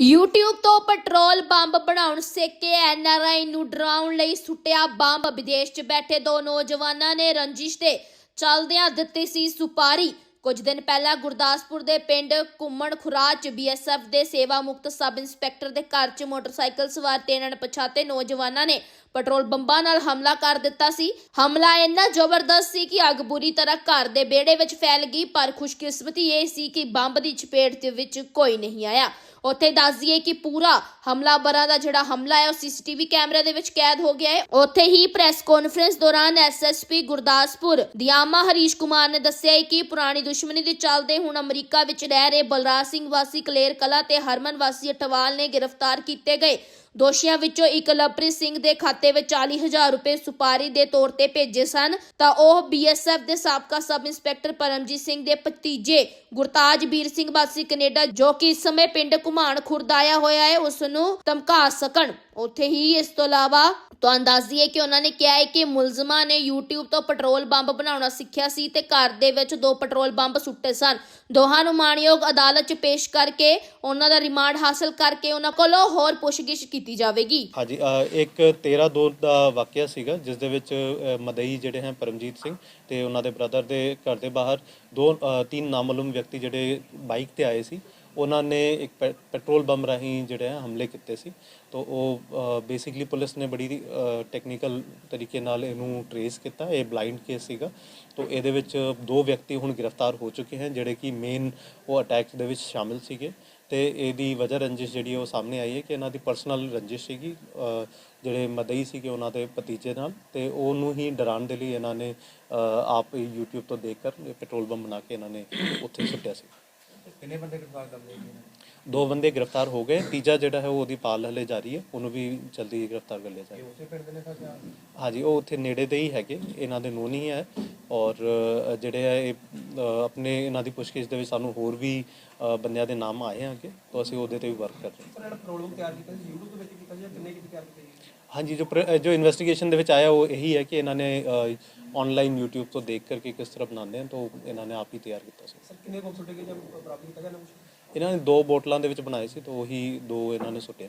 YouTube ਤੋਂ petrol bomb ਬਣਾਉਣ ਸਿੱਕੇ ਐਨਆਰਆਈ ਨੂੰ ਡਰਾਉਣ ਲਈ ਸੁੱਟਿਆ ਬੰਬ। ਵਿਦੇਸ਼ 'ਚ ਬੈਠੇ ਦੋ ਨੌਜਵਾਨਾਂ ਨੇ ਰੰਜਿਸ਼ ਦੇ ਚਲਦਿਆਂ ਦਿੱਤੀ ਸੀ ਸੁਪਾਰੀ। ਕੁਝ ਦਿਨ ਪਹਿਲਾਂ ਗੁਰਦਾਸਪੁਰ ਦੇ ਪਿੰਡ ਕੁੰਮਣ ਖੁਰਾਜ ਬੀਐਸਐਫ ਦੇ ਸੇਵਾ ਮੁਕਤ ਸਬ ਇੰਸਪੈਕਟਰ ਦੇ ਘਰ 'ਚ ਮੋਟਰਸਾਈਕਲ ਸਵਾਰ ਤਿੰਨ ਅਣਪਛਾਤੇ ਨੌਜਵਾਨਾਂ ਨੇ ਪੈਟਰੋਲ ਬੰਬਾਂ ਨਾਲ ਹਮਲਾ ਕਰ ਦਿੱਤਾ ਸੀ। ਹਮਲਾ ਇੰਨਾ ਜ਼ਬਰਦਸਤ ਸੀ ਕਿ ਅੱਗ ਬੁਰੀ ਤਰ੍ਹਾਂ ਘਰ ਦੇ ਵਿਹੜੇ ਵਿੱਚ ਫੈਲ ਗਈ, ਪਰ ਖੁਸ਼ਕਿਸਮਤੀ ਇਹ ਸੀ ਕਿ ਬੰਬ ਦੀ ਚਪੇਟ ਦੇ ਵਿੱਚ ਕੋਈ ਨਹੀਂ ਆਇਆ। ਉੱਥੇ ਦੱਸ ਦਈਏ ਕਿ ਪੂਰਾ ਹਮਲਾਵਰਾਂ ਦਾ ਜਿਹੜਾ ਹਮਲਾ ਹੈ, ਉਹ ਸੀਸੀਟੀਵੀ ਕੈਮਰੇ ਦੇ ਵਿੱਚ ਕੈਦ ਹੋ ਗਿਆ ਹੈ। ਉੱਥੇ ਹੀ ਪ੍ਰੈਸ ਕਾਨਫਰੰਸ ਦੌਰਾਨ ਐਸਐਸਪੀ ਗੁਰਦਾਸਪੁਰ ਦਿਆਮਾ ਹਰੀਸ਼ ਕੁਮਾਰ ਨੇ ਦੱਸਿਆ ਕਿ ਪੁਰਾਣੀ ਦੁਸ਼ਮਣੀ ਦੇ ਚੱਲਦੇ ਹੁਣ ਅਮਰੀਕਾ ਵਿੱਚ ਰਹਿ ਰਹੇ ਬਲਰਾਜ ਸਿੰਘ ਵਾਸੀ, ਕਲੇਰ ਕਲਾ ਤੇ ਹਰਮਨ ਵਾਸੀ ਅਟਵਾਲ ਨੇ ਗ੍ਰਿਫਤਾਰ ਕੀਤੇ ਗਏ। ਦੋਸ਼ੀਆਂ ਵਿੱਚੋਂ ਇੱਕ ਲਵਪ੍ਰੀਤ ਸਿੰਘ ਦੇ ਖਾਤੇ ਵਿੱਚ 40000 ਰੁਪਏ ਸੁਪਾਰੀ ਦੇ ਤੌਰ ਤੇ ਭੇਜੇ ਸਨ। ਤਾਂ ਉਹ ਬੀਐਸਐਫ ਦੇ ਸਾਬਕਾ ਸਬ ਇੰਸਪੈਕਟਰ ਪਰਮਜੀਤ ਸਿੰਘ ਦੇ ਭਤੀਜੇ ਗੁਰਤਾਜ ਵੀਰ ਸਿੰਘ ਵਾਸੀ ਕੈਨੇਡਾ, ਜੋ ਕਿ ਇਸ ਸਮੇਂ ਪਿੰਡ ਘੁਮਾਣ ਖੁਰਦਾਇਆ ਹੋਇਆ ਹੈ, ਉਸ ਨੂੰ ਧਮਕਾ ਸਕਣ। ਉੱਥੇ ਹੀ ਇਸ ਤੋਂ ਇਲਾਵਾ ਤੁਹਾਨੂੰ ਦੱਸ ਦਈਏ ਕਿ ਉਹਨਾਂ ਨੇ ਕਿਹਾ ਹੈ ਕਿ ਮੁਲਜ਼ਮਾਂ ਨੇ YouTube ਤੋਂ ਪੈਟਰੋਲ ਬੰਬ ਬਣਾਉਣਾ ਸਿੱਖਿਆ ਸੀ ਤੇ ਘਰ ਦੇ ਵਿੱਚ ਦੋ ਪੈਟਰੋਲ ਬੰਬ ਸੁੱਟੇ ਸਨ। ਦੋਹਾਂ ਨੂੰ ਮਾਣਯੋਗ ਅਦਾਲਤ 'ਚ ਪੇਸ਼ ਕਰਕੇ ਉਹਨਾਂ ਦਾ ਰਿਮਾਂਡ ਹਾਸਲ ਕਰਕੇ ਉਹਨਾਂ ਕੋਲੋਂ ਹੋਰ ਪੁੱਛਗਿੱਛ ਕੀਤੀ ਜਾਵੇਗੀ। ਹਾਂਜੀ ਅ, ਇੱਕ 13 ਦੋ ਦਾ ਵਾਕਿਆ ਸੀਗਾ ਜਿਸ ਦੇ ਵਿੱਚ ਅ, ਮਦਈ ਜਿਹੜੇ ਹੈ ਪਰਮਜੀਤ ਸਿੰਘ ਤੇ ਉਹਨਾਂ ਦੇ ਬ੍ਰਦਰ ਦੇ ਘਰ ਦੇ ਬਾਹਰ ਦੋ ਅ, ਤਿੰਨ ਨਾਮਾਲੂਮ ਵਿਅਕਤੀ ਜਿਹੜੇ ਬਾਈਕ ਤੇ ਆਏ ਸੀ। ਉਹਨਾਂ ਨੇ ਇੱਕ ਪੈ- ਪੈਟਰੋਲ ਬੰਬ ਰਾਹੀਂ ਜਿਹੜੇ ਹੈ ਹਮਲੇ ਕੀਤੇ ਸੀ। ਤੋਂ ਉਹ ਬੇਸਿਕਲੀ ਪੁਲਿਸ ਨੇ ਬੜੀ ਟੈਕਨੀਕਲ ਤਰੀਕੇ ਨਾਲ ਇਹਨੂੰ ਟਰੇਸ ਕੀਤਾ। ਇਹ ਬਲਾਈਂਡ ਕੇਸ ਸੀਗਾ। ਤੋਂ ਇਹਦੇ ਵਿੱਚ ਦੋ ਵਿਅਕਤੀ ਹੁਣ ਗ੍ਰਿਫਤਾਰ ਹੋ ਚੁੱਕੇ ਹਨ, ਜਿਹੜੇ ਕਿ ਮੇਨ ਉਹ ਅਟੈਕ ਦੇ ਵਿੱਚ ਸ਼ਾਮਿਲ ਸੀਗੇ। ਤੇ ਇਹਦੀ ਵਜ੍ਹਾ ਰੰਜਿਸ਼ ਜਿਹੜੀ ਉਹ ਸਾਹਮਣੇ ਆਈ ਹੈ ਕਿ ਇਹਨਾਂ ਦੀ ਪਰਸਨਲ ਰੰਜਿਸ਼ ਸੀਗੀ। ਜਿਹੜੇ ਮਦਈ ਸੀਗੇ ਉਹਨਾਂ ਦੇ ਭਤੀਜੇ ਨਾਲ। ਤੇ ਉਹਨੂੰ ਹੀ ਡਰਾਉਣ ਦੇ ਲਈ ਇਹਨਾਂ ਨੇ ਆਪ YouTube ਤੋਂ ਦੇਖ ਕਰ ਪੈਟਰੋਲ ਬੰਬ ਬਣਾ ਕੇ ਇਹਨਾਂ ਨੇ ਉੱਥੇ ਸੁੱਟਿਆ ਸੀ। ਕਿੰਨੇ ਬੰਦੇ ਗ੍ਰਿਫਤਾਰ ਕਰ ਲਏ ਜੀ? ਦੋ ਬੰਦੇ ਗ੍ਰਿਫਤਾਰ ਹੋ ਗਏ ਤੀਜਾ ਜਿਹੜਾ ਹੈ ਉਹ ਉਹਦੀ ਪਾਲ ਹਲੇ ਜਾਰੀ ਹੈ ਉਹਨੂੰ ਵੀ ਜਲਦੀ ਗ੍ਰਿਫਤਾਰ ਕਰ ਲਿਆ ਇਹ ਜਾਏਗਾ ਉਸੇ ਪਿੰਡ ਦੇ ਨੇ ਸਾਥ ਹਾਂਜੀ ਉਹ ਉੱਥੇ ਨੇੜੇ ਦੇ ਹੀ ਹੈਗੇ ਇਹਨਾਂ ਦੇ ਨਹੀਂ ਹੈ ਔਰ ਅ, ਜਿਹੜੇ ਹੈ ਇਹ ਅ, ਆਪਣੇ ਇਹਨਾਂ ਦੀ ਪੁੱਛਗਿੱਛ ਦੇ ਵਿੱਚ ਸਾਨੂੰ ਹੋਰ ਵੀ ਅ, ਬੰਦਿਆਂ ਦੇ ਨਾਮ ਆਏ ਹਨ ਅੱਗੇ ਤਾਂ ਅਸੀਂ ਉਹਦੇ ਤੇ ਵੀ ਵਰਕ ਕਰ ਰਹੇ ਹਾਂ। ਸਰ ਜਿਹੜਾ ਪ੍ਰੋਬਲਮ ਤਿਆਰ ਕੀਤਾ ਸੀ YouTube ਦੇ ਵਿੱਚ ਕੀਤਾ ਸੀ ਜਾਂ ਕਿੰਨੇ ਕਿਤੇ ਤਿਆਰ ਕੀਤਾ ਜੀ ਹਾਂਜੀ ਜੋ ਪ੍ਰ- ਜੋ ਇਨਵੈਸਟੀਗੇਸ਼ਨ ਦੇ ਵਿੱਚ ਆਇਆ ਉਹ ਇਹੀ ਹੈ ਕਿ ਇਹਨਾਂ ਨੇ ਆਨਲਾਈਨ YouTube ਤੋਂ ਦੇਖ ਕਰਕੇ ਕਿਸ ਤਰ੍ਹਾਂ ਬਣਾਉਂਦੇ ਹਨ ਤਾਂ ਇਹਨਾਂ ਨੇ ਆਪ ਹੀ ਤਿਆਰ ਕੀਤਾ ਸੀ। ਸਰ ਕਿੰਨੇ ਬੰਬ ਸੁੱਟੇ ਗਏ ਜਾਂ ਬਰਾਬਰ ਕੀਤਾ ਗਿਆ ਨਾ ਕੁਛ? ਇਹਨਾਂ ਨੇ ਦੋ ਬੋਟਲਾਂ ਦੇ ਵਿੱਚ ਬਣਾਏ ਸੀ ਤਾਂ ਉਹੀ ਦੋ ਇਹਨਾਂ ਨੇ ਸੁੱਟਿਆ